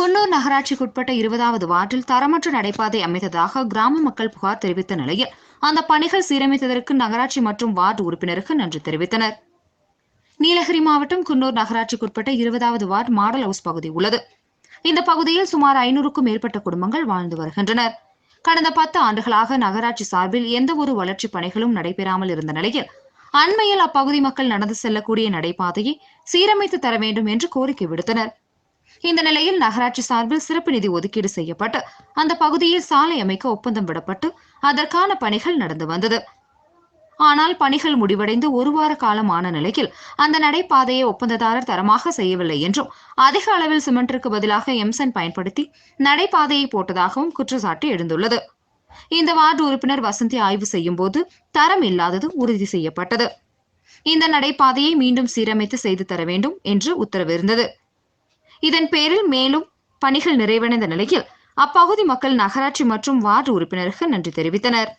குன்னூர் நகராட்சிக்குட்பட்ட இருபதாவது வார்டில் தரமற்ற நடைபாதை அமைத்ததாக கிராம மக்கள் புகார் தெரிவித்த நிலையில் அந்த பணிகள் சீரமைத்ததற்கு நகராட்சி மற்றும் வார்டு உறுப்பினருக்கு நன்றி தெரிவித்தனர். நீலகிரி மாவட்டம் குன்னூர் நகராட்சிக்குட்பட்ட இருபதாவது வார்டு மாடல் ஹவுஸ் பகுதி உள்ளது. இந்த பகுதியில் சுமார் ஐநூறுக்கும் மேற்பட்ட குடும்பங்கள் வாழ்ந்து வருகின்றனர். கடந்த பத்து ஆண்டுகளாக நகராட்சி சார்பில் எந்த ஒரு வளர்ச்சி பணிகளும் நடைபெறாமல் இருந்த நிலையில் அண்மையில் அப்பகுதி மக்கள் நடந்து செல்லக்கூடிய நடைபாதையை சீரமைத்து தர வேண்டும் என்று கோரிக்கை விடுத்தனர். இந்த நிலையில் நகராட்சி சார்பில் சிறப்பு நிதி ஒதுக்கீடு செய்யப்பட்டு அந்த பகுதியில் சாலை அமைக்க ஒப்பந்தம் விடப்பட்டு அதற்கான பணிகள் நடந்து வந்தது. ஆனால் பணிகள் முடிவடைந்து ஒரு வார காலம் ஆன நிலையில் அந்த நடைபாதையை ஒப்பந்ததாரர் தரமாக செய்யவில்லை என்றும் அதிக அளவில் சிமெண்டிற்கு பதிலாக எம்சன் பயன்படுத்தி நடைபாதையை போட்டதாகவும் குற்றச்சாட்டு எழுந்துள்ளது. இந்த வார்டு உறுப்பினர் வசந்தி ஆய்வு செய்யும் போது தரம் இல்லாதது உறுதி செய்யப்பட்டது. இந்த நடைபாதையை மீண்டும் சீரமைத்து செய்து தர வேண்டும் என்று உத்தரவிருந்தது. இதன் பேரில் மேலும் பணிகள் நிறைவடைந்த நிலையில் அப்பகுதி மக்கள் நகராட்சி மற்றும் வார்டு உறுப்பினருக்கு நன்றி தெரிவித்தனர்.